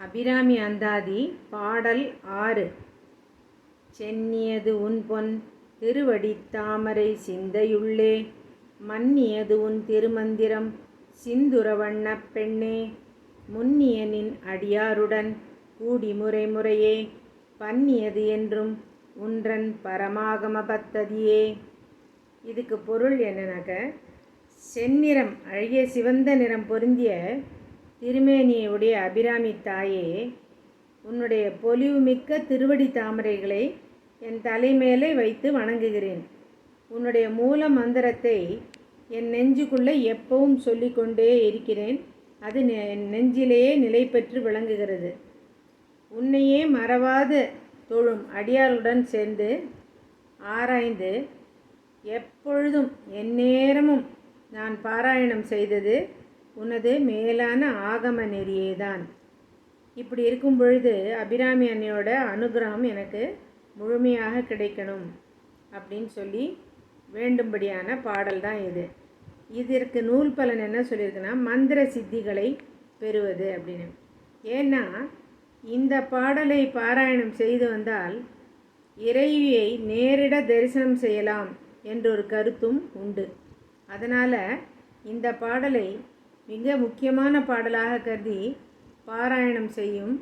அபிராமி அந்தாதி பாடல் ஆறு. சென்னியது உன் பொன் திருவடி தாமரை சிந்தையுள்ளே மன்னியது உன் திருமந்திரம் சிந்துரவண்ணப் பெண்ணே முன்னியனின் அடியாருடன் கூடி முறை முறையே பன்னியது என்றும் உன்றன் பரமாகம பத்ததியே. இதுக்கு பொருள் என்னன்னாக்க செந்நிறம் அழகிய சிவந்த நிறம் பொருந்திய திருமேனியுடைய அபிராமி தாயே உன்னுடைய பொலிவுமிக்க திருவடி தாமரைகளை என் தலைமேலே வைத்து வணங்குகிறேன். உன்னுடைய மூல மந்திரத்தை என் நெஞ்சுக்குள்ளே எப்பவும் சொல்லிக்கொண்டே இருக்கிறேன். அது நெ- என் நெஞ்சிலேயே நிலை பெற்று விளங்குகிறது. உன்னையே மறவாது தொழும் அடியாருடன் சேர்ந்து ஆராய்ந்து எப்பொழுதும் எந்நேரமும் நான் பாராயணம் செய்தது உனது மேலான ஆகம நெறியே தான் இப்படி இருக்கும் பொழுது அபிராமி அன்னையோட அனுகிரகம் எனக்கு முழுமையாக கிடைக்கணும் அப்படின்னு சொல்லி வேண்டும்படியான பாடல் தான் இது. இதற்கு நூல் பலன் என்ன சொல்லியிருக்குன்னா மந்திர சித்திகளை பெறுவது அப்படின்னு. ஏன்னா இந்த பாடலை பாராயணம் செய்து வந்தால் இறைவியை நேரிட தரிசனம் செய்யலாம் என்ற ஒரு கருத்தும் உண்டு. அதனால் இந்த பாடலை மிக முக்கியமான பாடலாக கருதி பாராயணம் செய்யும்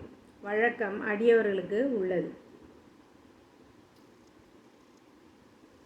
வழக்கம் அடியவர்களுக்கு உள்ளது.